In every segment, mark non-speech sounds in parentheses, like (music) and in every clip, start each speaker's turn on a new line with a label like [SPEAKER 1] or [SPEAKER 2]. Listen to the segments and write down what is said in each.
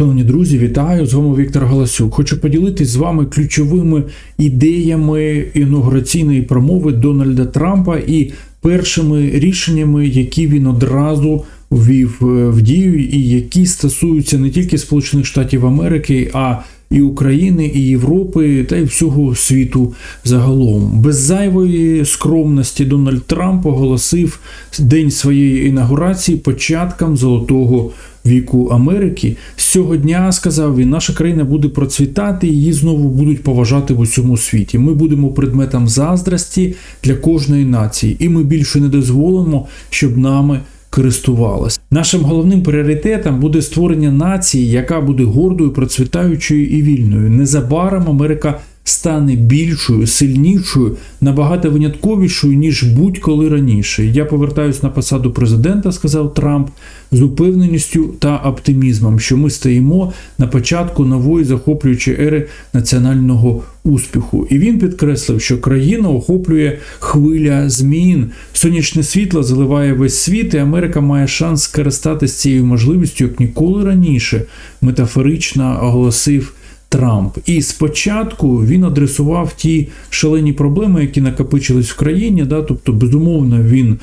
[SPEAKER 1] Шановні друзі, вітаю! З вами Віктор Галасюк. Хочу поділитись з вами ключовими ідеями інаугураційної промови Дональда Трампа і першими рішеннями, які він одразу ввів е, в дію, і які стосуються не тільки Сполучених Штатів Америки, а і України, і Європи, та й всього світу загалом. Без зайвої скромності Дональд Трамп оголосив день своєї інаугурації початком золотого віку Америки. З цього дня сказав він, наша країна буде процвітати, її знову будуть поважати в усьому світі. Ми будемо предметом заздрості для кожної нації, і ми більше не дозволимо, щоб нами користувалась. Нашим головним пріоритетом буде створення нації, яка буде гордою, процвітаючою і вільною. Незабаром Америка стане більшою, сильнішою, набагато винятковішою, ніж будь-коли раніше. Я повертаюсь на посаду президента, сказав Трамп, з упевненістю та оптимізмом, що ми стоїмо на початку нової захоплюючої ери національного успіху. І він підкреслив, що країну охоплює хвиля змін. Сонячне світло заливає весь світ, і Америка має шанс скористатися цією можливістю як ніколи раніше. Метафорично оголосив. Трамп. І спочатку він адресував ті шалені проблеми, які накопичились в країні. Да, Тобто, безумовно, він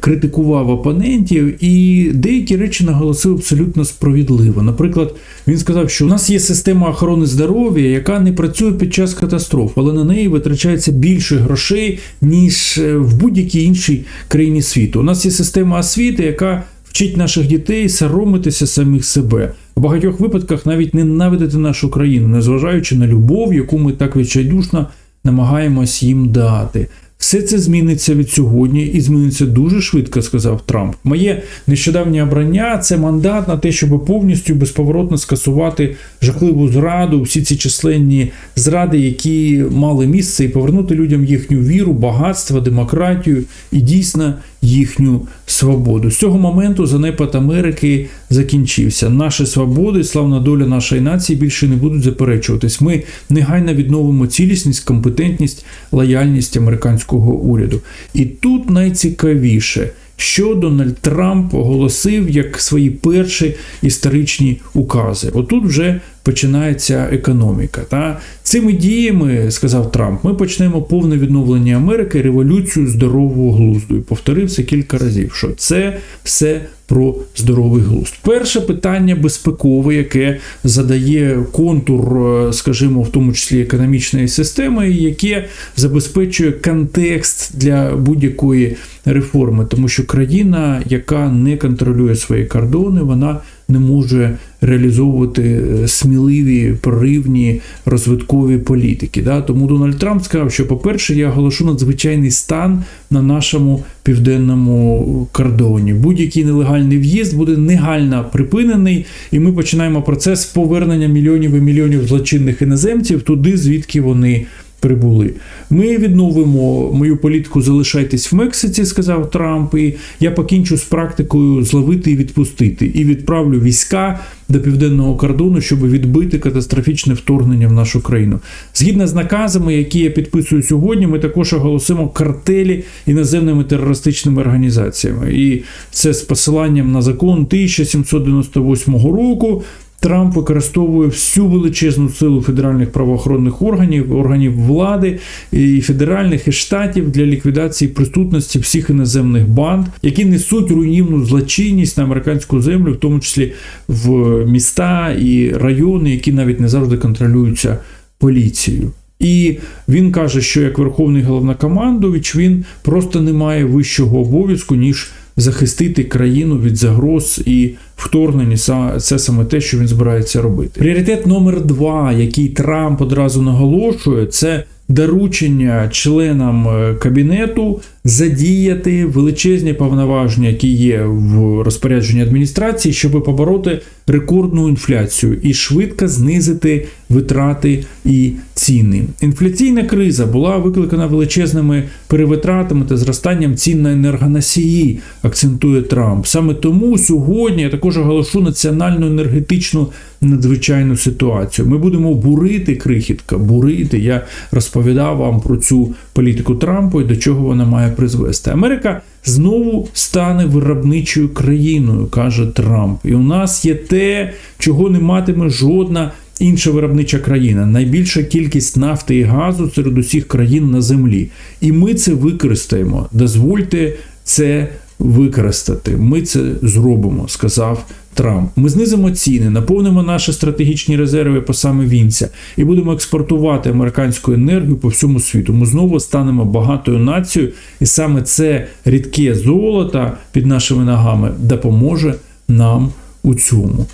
[SPEAKER 1] критикував опонентів і деякі речі наголосив абсолютно справедливо. Наприклад, він сказав, що у нас є система охорони здоров'я, яка не працює під час катастроф, але на неї витрачається більше грошей, ніж в будь-якій іншій країні світу. У нас є система освіти, яка вчить наших дітей соромитися самих себе. В багатьох випадках навіть ненавидити нашу країну, незважаючи на любов, яку ми так відчайдушно намагаємось їм дати. Все це зміниться від сьогодні і зміниться дуже швидко, сказав Трамп. Моє нещодавнє обрання це мандат на те, щоб повністю безповоротно скасувати жахливу зраду, всі ці численні зради, які мали місце, і повернути людям їхню віру, багатство, демократію і дійсно їхню свободу. З цього моменту занепад Америки закінчився. Наші свободи, славна доля нашої нації більше не будуть заперечуватись. Ми негайно відновимо цілісність, компетентність, лояльність американського уряду. І тут найцікавіше. Що Дональд Трамп оголосив як свої перші історичні укази? Отут вже починається економіка. Та цими діями, сказав Трамп, ми почнемо повне відновлення Америки, революцію здорового глузду. І повторив це кілька разів. Що це все про здоровий глузд. Перше питання безпекове, яке задає контур, скажімо, в тому числі економічної системи, яке забезпечує контекст для будь-якої реформи, тому що країна, яка не контролює свої кордони, вона не може реалізовувати сміливі проривні розвиткові політики. Да? Тому Дональд Трамп сказав, що, по-перше, я оголошу надзвичайний стан на нашому південному кордоні. Будь-який нелегальний в'їзд буде негально припинений, і ми починаємо процес повернення мільйонів і мільйонів злочинних іноземців туди, звідки вони. Прибули. Ми відновимо мою політику залишайтесь в Мексиці, сказав Трамп. І я покінчу з практикою зловити і відпустити. І відправлю війська до південного кордону, щоб відбити катастрофічне вторгнення в нашу країну. Згідно з наказами, які я підписую сьогодні, ми також оголосимо картелі іноземними терористичними організаціями. І це з посиланням на закон 1798 року. Трамп використовує всю величезну силу федеральних правоохоронних органів, органів влади і федеральних і штатів для ліквідації присутності всіх іноземних банд, які несуть руйнівну злочинність на американську землю, в тому числі в міста і райони, які навіть не завжди контролюються поліцією. І він каже, що як верховний головнокомандувач він просто не має вищого обов'язку ніж захистити країну від загроз і вторгнення. Це саме те, що він збирається робити. Пріоритет номер два, який Трамп одразу наголошує, це доручення членам кабінету задіяти величезні повноваження, які є в розпорядженні адміністрації, щоб побороти рекордну інфляцію і швидко знизити витрати і ціни. Інфляційна криза була викликана величезними перевитратами та зростанням цін на енергоносії, акцентує Трамп. Саме тому сьогодні я також оголошу національну енергетичну надзвичайну ситуацію. Ми будемо бурити крихітка, бурити. Я розповідав вам про цю політику Трампа і до чого вона має призвести. Америка знову стане виробничою країною, каже Трамп. І у нас є те, чого не матиме жодна. Інша виробнича країна, найбільша кількість нафти і газу серед усіх країн на землі. І ми це використаємо. Дозвольте це використати. Ми це зробимо, сказав Трамп. Ми знизимо ціни, наповнимо наші стратегічні резерви по саме вінця і будемо експортувати американську енергію по всьому світу. Ми знову станемо багатою нацією, і саме це рідке золото під нашими ногами допоможе нам у цьому.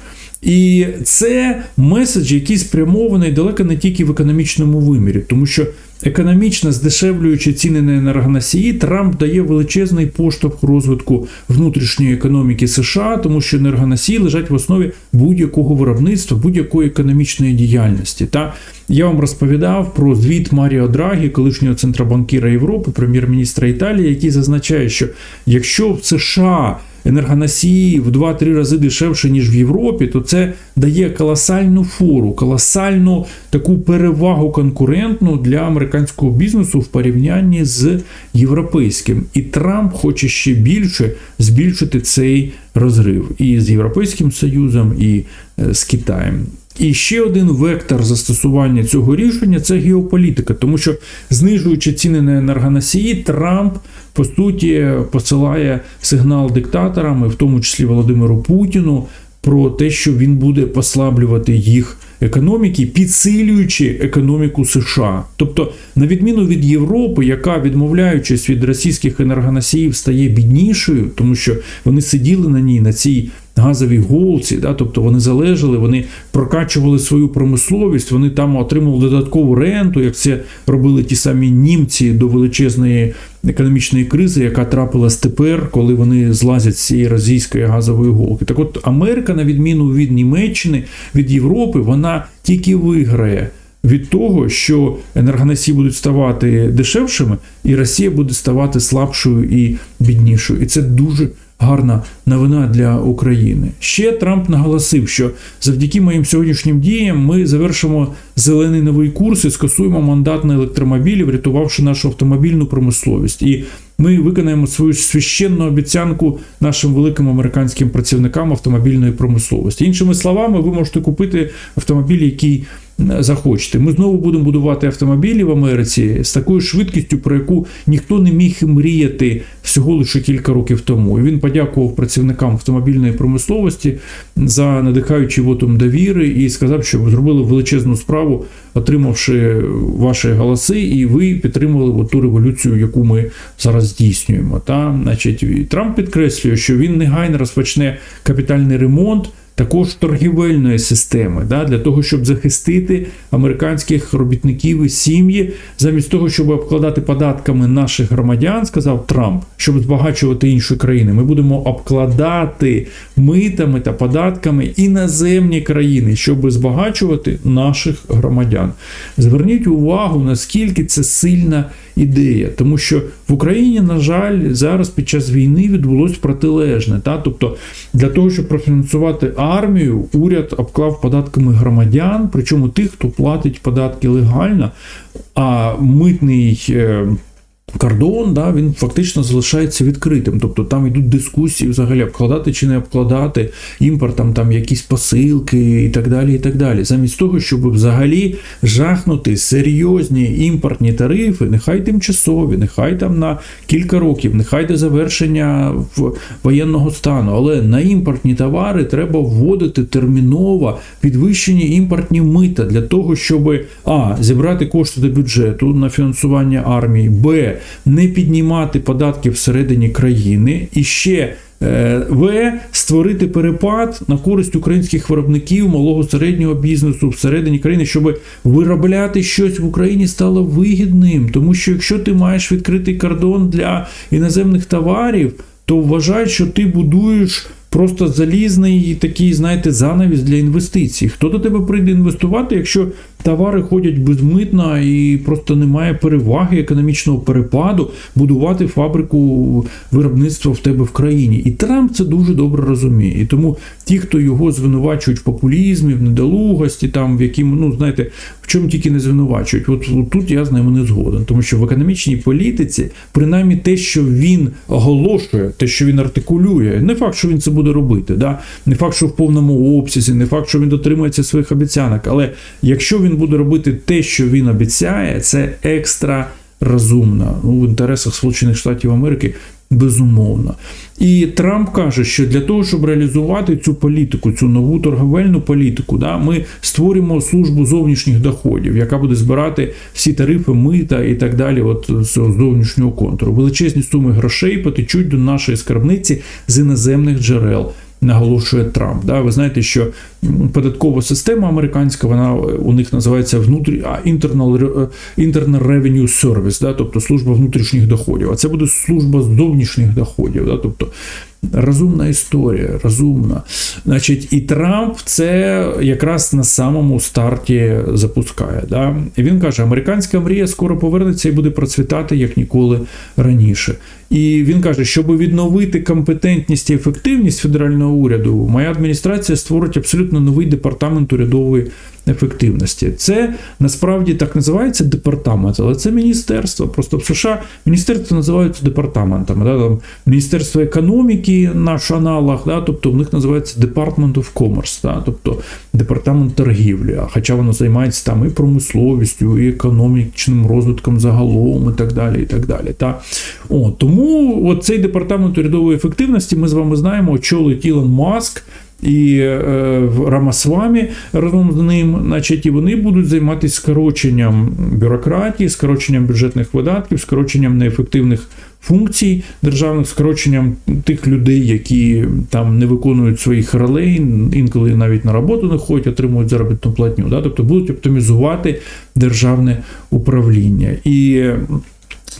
[SPEAKER 1] І це меседж, який спрямований далеко не тільки в економічному вимірі, тому що економічно здешевлюючи ціни на енергоносії, Трамп дає величезний поштовх розвитку внутрішньої економіки США, тому що енергоносії лежать в основі будь-якого виробництва, будь-якої економічної діяльності. Та я вам розповідав про звіт Маріо Драгі, колишнього центробанкіра Європи, прем'єр-міністра Італії, який зазначає, що якщо в США енергоносії в 2-3 рази дешевше, ніж в Європі, то це дає колосальну фору, колосальну таку перевагу конкурентну для американського бізнесу в порівнянні з європейським. І Трамп хоче ще більше збільшити цей розрив і з Європейським Союзом, і е, з Китаєм. І ще один вектор застосування цього рішення це геополітика, тому що знижуючи ціни на енергоносії, Трамп по суті посилає сигнал диктаторам, і в тому числі Володимиру Путіну, про те, що він буде послаблювати їх економіки, підсилюючи економіку США. Тобто, на відміну від Європи, яка відмовляючись від російських енергоносіїв, стає біднішою, тому що вони сиділи на ній на цій газовій голці, да, тобто вони залежали, вони прокачували свою промисловість, вони там отримували додаткову ренту, як це робили ті самі німці до величезної економічної кризи, яка трапилась тепер, коли вони злазять з цієї російської газової голки. Так от Америка, на відміну від Німеччини, від Європи, вона тільки виграє. Від того, що енергоносії будуть ставати дешевшими, і Росія буде ставати слабшою і біднішою. І це дуже гарна новина для України. Ще Трамп наголосив, що завдяки моїм сьогоднішнім діям ми завершимо зелений новий курс і скасуємо мандат на електромобілі, врятувавши нашу автомобільну промисловість. І ми виконаємо свою священну обіцянку нашим великим американським працівникам автомобільної промисловості. Іншими словами, ви можете купити автомобіль, який захочете. Ми знову будемо будувати автомобілі в Америці з такою швидкістю, про яку ніхто не міг мріяти всього лише кілька років тому. І він подякував працівникам автомобільної промисловості за надихаючий вотум довіри і сказав, що ви зробили величезну справу, отримавши ваші голоси, і ви підтримали ту революцію, яку ми зараз здійснюємо. Та, значить, Трамп підкреслює, що він негайно розпочне капітальний ремонт також торгівельної системи, да, для того, щоб захистити американських робітників і сім'ї, замість того, щоб обкладати податками наших громадян, сказав Трамп, щоб збагачувати інші країни. Ми будемо обкладати митами та податками іноземні країни, щоб збагачувати наших громадян. Зверніть увагу, наскільки це сильна ідея, тому що в Україні, на жаль, зараз під час війни відбулось протилежне. Та? Тобто для того, щоб профінансувати армію, уряд обклав податками громадян, причому тих, хто платить податки легально, а митний. Кордон, да, він фактично залишається відкритим. Тобто там йдуть дискусії взагалі обкладати чи не обкладати імпортом там якісь посилки і так далі. і так далі. Замість того, щоб взагалі жахнути серйозні імпортні тарифи, нехай тимчасові, нехай там на кілька років, нехай до завершення воєнного стану, але на імпортні товари треба вводити терміново підвищені імпортні мита для того, щоб а зібрати кошти до бюджету на фінансування армії, б не піднімати податки всередині країни і ще. Е, в створити перепад на користь українських виробників малого середнього бізнесу всередині країни, щоб виробляти щось в Україні стало вигідним. Тому що якщо ти маєш відкритий кордон для іноземних товарів, то вважай, що ти будуєш просто залізний такий, знаєте, занавіс для інвестицій. Хто до тебе прийде інвестувати, якщо товари ходять безмитно і просто немає переваги економічного перепаду будувати фабрику виробництва в тебе в країні. І Трамп це дуже добре розуміє. І тому ті, хто його звинувачують в популізмі, в недолугості, там в яким, ну знаєте, в чому тільки не звинувачують. От, от тут я з ними не згоден, тому що в економічній політиці, принаймні те, що він оголошує, те, що він артикулює, не факт, що він це буде робити, да? не факт, що в повному обсязі, не факт, що він дотримується своїх обіцянок. Але якщо він буде робити те, що він обіцяє, це екстра розумно ну, в інтересах Сполучених Штатів Америки. Безумовно. І Трамп каже, що для того, щоб реалізувати цю політику, цю нову торговельну політику, да, ми створюємо службу зовнішніх доходів, яка буде збирати всі тарифи, мита і так далі, от з зовнішнього контуру. Величезні суми грошей потечуть до нашої скарбниці з іноземних джерел. Наголошує Трамп. Да? Ви знаєте, що податкова система американська, вона е, у них називається внутрі... а, Internal, е, Internal Revenue Service, да? тобто служба внутрішніх доходів. А це буде служба зовнішніх доходів. Да? Тобто розумна історія, розумна. Значить, і Трамп це якраз на самому старті запускає. Да? І він каже: американська мрія скоро повернеться і буде процвітати як ніколи раніше. І він каже, щоб відновити компетентність і ефективність федерального уряду, моя адміністрація створить абсолютно новий департамент урядової ефективності. Це насправді так називається департамент, але це міністерство. Просто в США міністерства називаються департаментами. Да? Там Міністерство економіки, наш аналог, да? тобто в них називається Department of Commerce, да? тобто департамент торгівлі. Хоча воно займається там і промисловістю, і економічним розвитком загалом, і так далі. і так далі. Та? О, тому цей департамент урядової ефективності ми з вами знаємо, очолить Ілон Маск і е, в Рамасвамі разом з ним, значить, і вони будуть займатися скороченням бюрократії, скороченням бюджетних видатків, скороченням неефективних функцій державних, скороченням тих людей, які там не виконують своїх ролей, інколи навіть на роботу не ходять, отримують заробітну платню. Да? Тобто будуть оптимізувати державне управління. І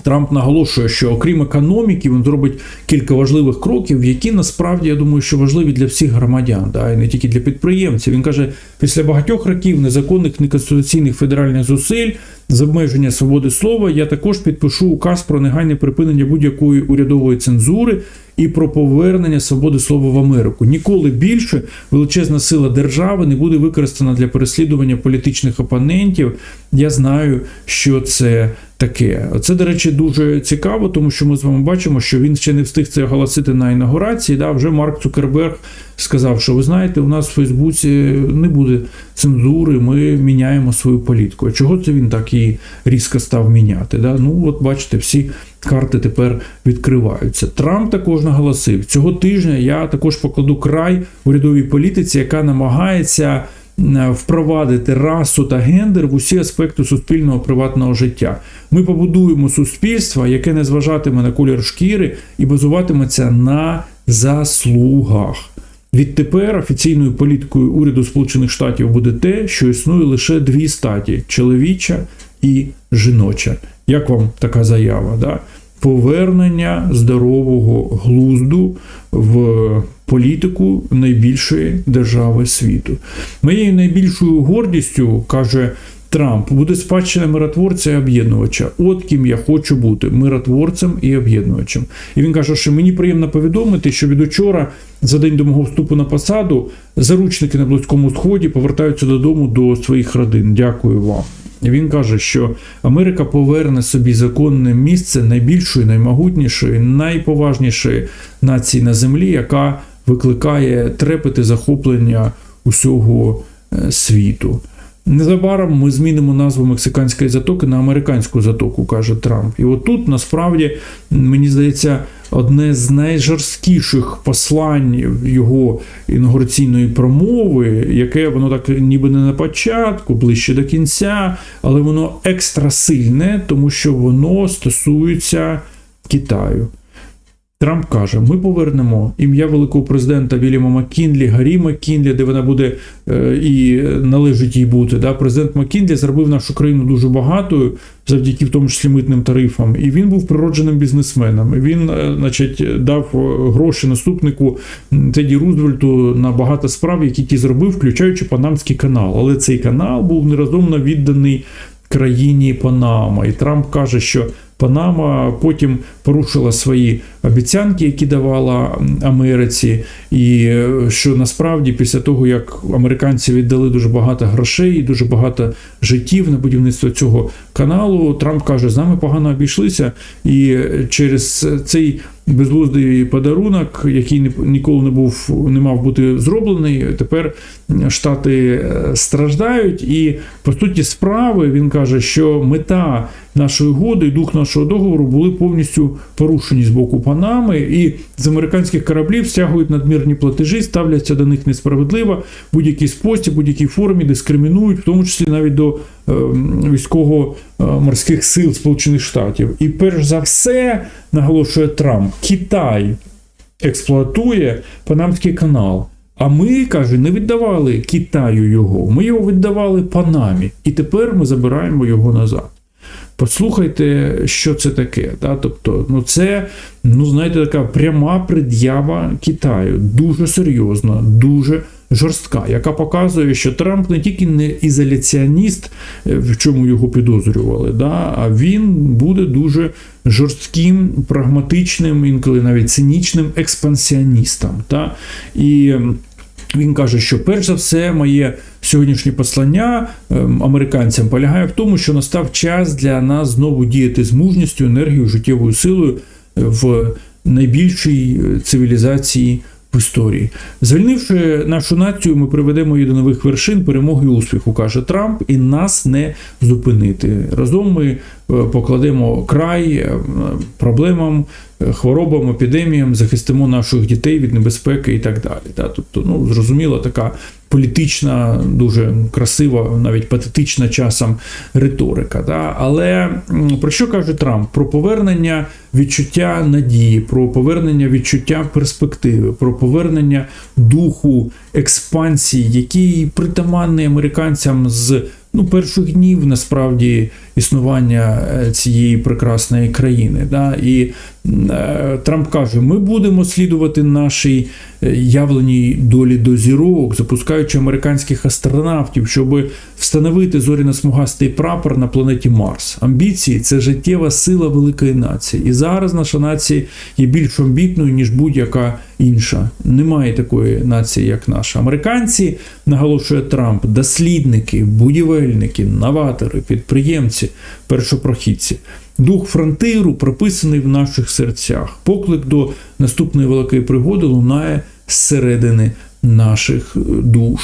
[SPEAKER 1] Трамп наголошує, що окрім економіки, він зробить кілька важливих кроків, які насправді я думаю, що важливі для всіх громадян, да, і не тільки для підприємців. Він каже, після багатьох років незаконних неконституційних федеральних зусиль з обмеження свободи слова, я також підпишу указ про негайне припинення будь-якої урядової цензури і про повернення свободи слова в Америку. Ніколи більше величезна сила держави не буде використана для переслідування політичних опонентів. Я знаю, що це таке. Це, до речі, дуже цікаво, тому що ми з вами бачимо, що він ще не встиг це оголосити на інаугурації. Да? Вже Марк Цукерберг сказав, що ви знаєте, у нас в Фейсбуці не буде цензури, ми міняємо свою політику. А чого це він так і різко став міняти? Да? Ну, от бачите, всі карти тепер відкриваються. Трамп також наголосив, цього тижня я також покладу край урядовій політиці, яка намагається впровадити расу та гендер в усі аспекти суспільного приватного життя. Ми побудуємо суспільство, яке не зважатиме на колір шкіри і базуватиметься на заслугах. Відтепер офіційною політикою уряду Сполучених Штатів буде те, що існує лише дві статі чоловіча і жіноча. Як вам така заява? Да? Повернення здорового глузду в політику найбільшої держави світу. Моєю найбільшою гордістю каже. Трамп буде спадщина миротворця і об'єднувача. От ким я хочу бути миротворцем і об'єднувачем. І він каже, що мені приємно повідомити, що від учора, за день до мого вступу на посаду, заручники на Близькому Сході повертаються додому до своїх родин. Дякую вам. І він каже, що Америка поверне собі законне місце найбільшої, наймогутнішої, найповажнішої нації на землі, яка викликає трепети захоплення усього е, світу. Незабаром ми змінимо назву мексиканської затоки на американську затоку, каже Трамп. І отут насправді мені здається одне з найжорсткіших послань його інаугураційної промови, яке воно так ніби не на початку, ближче до кінця, але воно екстра сильне, тому що воно стосується Китаю. Трамп каже: ми повернемо ім'я великого президента Вільяма Маккінлі, Гаррі Маккінлі, де вона буде е, і належить їй бути. Да? Президент Маккінлі зробив нашу країну дуже багатою, завдяки в тому числі митним тарифам. І він був природженим бізнесменом. Він, е, значить, дав е, гроші наступнику Теді Рузвельту на багато справ, які ті зробив, включаючи Панамський канал. Але цей канал був нерозумно відданий країні Панама. І Трамп каже, що Панама потім порушила свої обіцянки, які давала Америці, і е, що насправді після того, як американці віддали дуже багато грошей і дуже багато життів на будівництво цього каналу, Трамп каже, з нами погано обійшлися, і через цей безглуздий подарунок, який ні- ніколи не був не мав бути зроблений, тепер штати е, страждають. І по суті справи він каже, що мета нашої угоди і дух нашого договору були повністю порушені з боку Панами, і з американських кораблів стягують надмірні платежі, ставляться до них несправедливо, в будь-який спосіб, будь-якій формі дискримінують, в тому числі навіть до військово-морських сил Сполучених Штатів. І перш за все, наголошує Трамп, Китай експлуатує Панамський канал. А ми, каже, не віддавали Китаю його, ми його віддавали Панамі, і тепер ми забираємо його назад. Послухайте, що це таке. Да? Тобто, ну це, ну знаєте, така пряма пред'ява Китаю, дуже серйозна, дуже жорстка, яка показує, що Трамп не тільки не ізоляціоніст, е, в чому його підозрювали, да? а він буде дуже жорстким, прагматичним, інколи навіть цинічним експансіоністом. Да? І він каже, що перш за все, моє сьогоднішнє послання ем, американцям полягає в тому, що настав час для нас знову діяти з мужністю, енергією, життєвою силою в найбільшій е, цивілізації в історії. Звільнивши нашу націю, ми приведемо її до нових вершин, перемоги і успіху, каже Трамп, і нас не зупинити. Разом ми е, покладемо край е, проблемам, хворобам, епідеміям, захистимо наших дітей від небезпеки і так далі. Тобто, ну, зрозуміло, така політична, дуже красива, навіть патетична часом риторика. Але про що каже Трамп? Про повернення відчуття надії, про повернення відчуття перспективи, про повернення духу експансії, який притаманний американцям з ну, перших днів насправді існування е, цієї прекрасної країни. Да? І е, Трамп каже: ми будемо слідувати нашій е, явленій долі до зірок, запускаючи американських астронавтів, щоб встановити зоряно-смугастий прапор на планеті Марс. Амбіції це життєва сила великої нації. І зараз наша нація є більш амбітною, ніж будь-яка інша. Немає такої нації, як наша. Американці, наголошує Трамп, дослідники, будівельники, новатори, підприємці, першопрохідці. Дух фронтиру прописаний в наших серцях. Поклик до наступної великої пригоди лунає зсередини наших душ.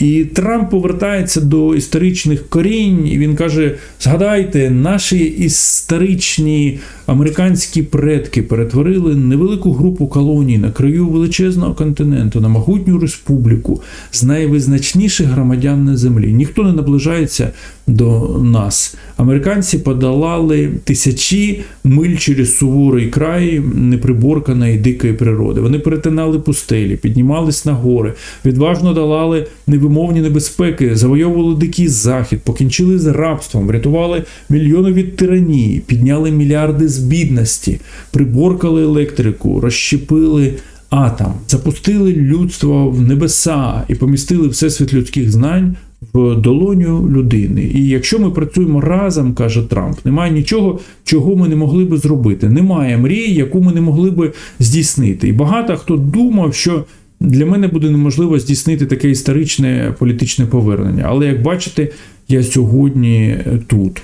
[SPEAKER 1] І Трамп повертається до історичних корінь, і він каже: згадайте, наші історичні американські предки перетворили невелику групу колоній на краю величезного континенту, на могутню республіку з найвизначніших громадян на землі. Ніхто не наближається до нас. Американці подолали тисячі миль через суворий край неприборканої дикої природи. Вони перетинали пустелі, піднімались на гори, відважно долали невимовні небезпеки, завойовували дикий захід, покінчили з рабством, врятували мільйони від тиранії, підняли мільярди з бідності, приборкали електрику, розщепили атом, запустили людство в небеса і помістили всесвіт людських знань в долоню людини. І якщо ми працюємо разом, каже Трамп, немає нічого, чого ми не могли би зробити. Немає мрії, яку ми не могли би здійснити. І багато хто думав, що для мене буде неможливо здійснити таке історичне політичне повернення. Але як бачите, я сьогодні тут.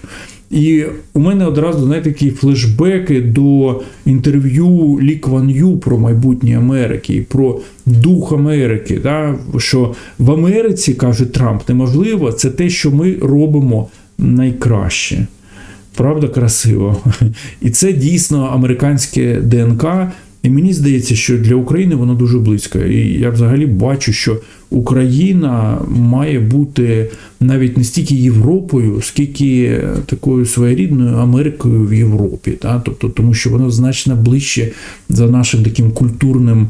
[SPEAKER 1] І у мене одразу знаєте, такі флешбеки до інтерв'ю Лі Кван Ю про майбутнє Америки, про дух Америки. Да? Що в Америці, каже Трамп, неможливо, це те, що ми робимо найкраще. Правда, красиво. (laughs) І це дійсно американське ДНК, І мені здається, що для України воно дуже близько. І я взагалі бачу, що Україна має бути навіть не стільки Європою, скільки такою своєрідною Америкою в Європі. Та? Тобто, тому що воно значно ближче за нашим таким культурним,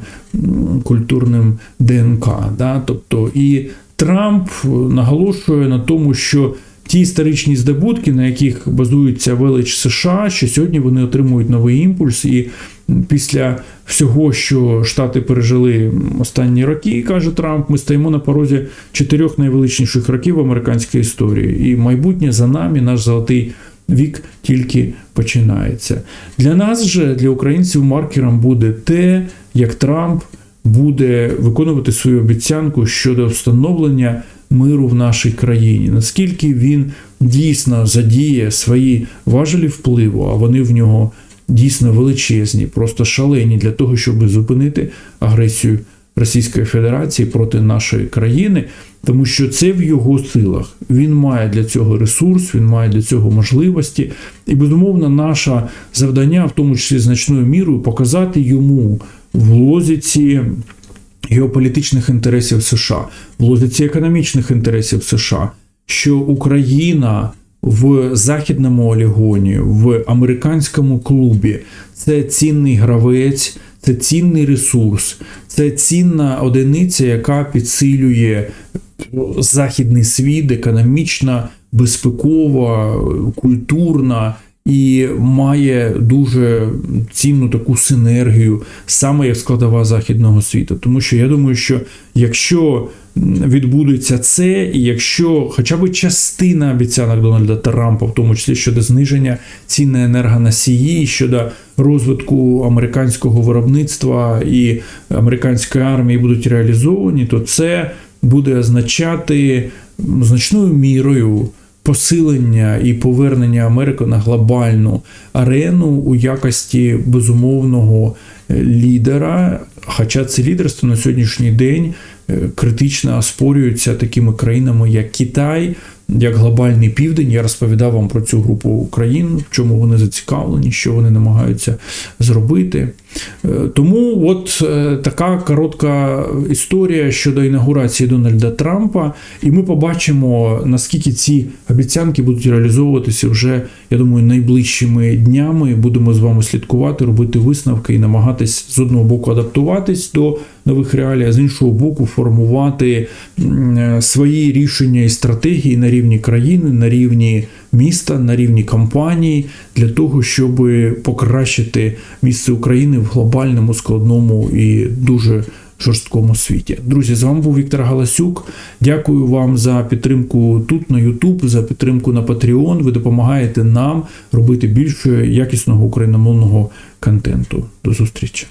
[SPEAKER 1] культурним ДНК. Да? Тобто, і Трамп наголошує на тому, що ті історичні здобутки, на яких базується велич США, що сьогодні вони отримують новий імпульс, і після всього, що Штати пережили останні роки, каже Трамп, ми стоїмо на порозі чотирьох найвеличніших років американської історії, і майбутнє за нами, наш золотий вік тільки починається. Для нас же, для українців, маркером буде те, як Трамп буде виконувати свою обіцянку щодо встановлення миру в нашій країні, наскільки він дійсно задіє свої важелі впливу, а вони в нього дійсно величезні, просто шалені для того, щоб зупинити агресію Російської Федерації проти нашої країни, тому що це в його силах. Він має для цього ресурс, він має для цього можливості. І безумовно, наше завдання, в тому числі значною мірою, показати йому в лозіці геополітичних інтересів США, в логіці економічних інтересів США, що Україна в західному олігоні, в американському клубі це цінний гравець, це цінний ресурс, це цінна одиниця, яка підсилює західний світ, економічна, безпекова, культурна. І має дуже цінну таку синергію саме як складова західного світу. Тому що я думаю, що якщо відбудеться це, і якщо хоча б частина обіцянок Дональда Трампа, в тому числі щодо зниження цін на енергоносії, щодо розвитку американського виробництва і американської армії будуть реалізовані, то це буде означати значною мірою посилення і повернення Америки на глобальну арену у якості безумовного лідера. Хоча це лідерство на сьогоднішній день е, критично оспорюється такими країнами, як Китай, як глобальний південь. Я розповідав вам про цю групу країн, в чому вони зацікавлені, що вони намагаються зробити. Е, Тому от е, така коротка історія щодо інаугурації Дональда Трампа, і ми побачимо, наскільки ці обіцянки будуть реалізовуватися вже, я думаю, найближчими днями. Будемо з вами слідкувати, робити висновки і намагатись з одного боку адаптуватись до нових реалій, а з іншого боку, формувати е, свої рішення і стратегії на рівні країни, на рівні міста, на рівні компаній для того, щоб покращити місце України в глобальному, складному і дуже жорсткому світі. Друзі, з вами був Віктор Галасюк. Дякую вам за підтримку тут на YouTube, за підтримку на Patreon. Ви допомагаєте нам робити більше якісного україномовного контенту. До зустрічі.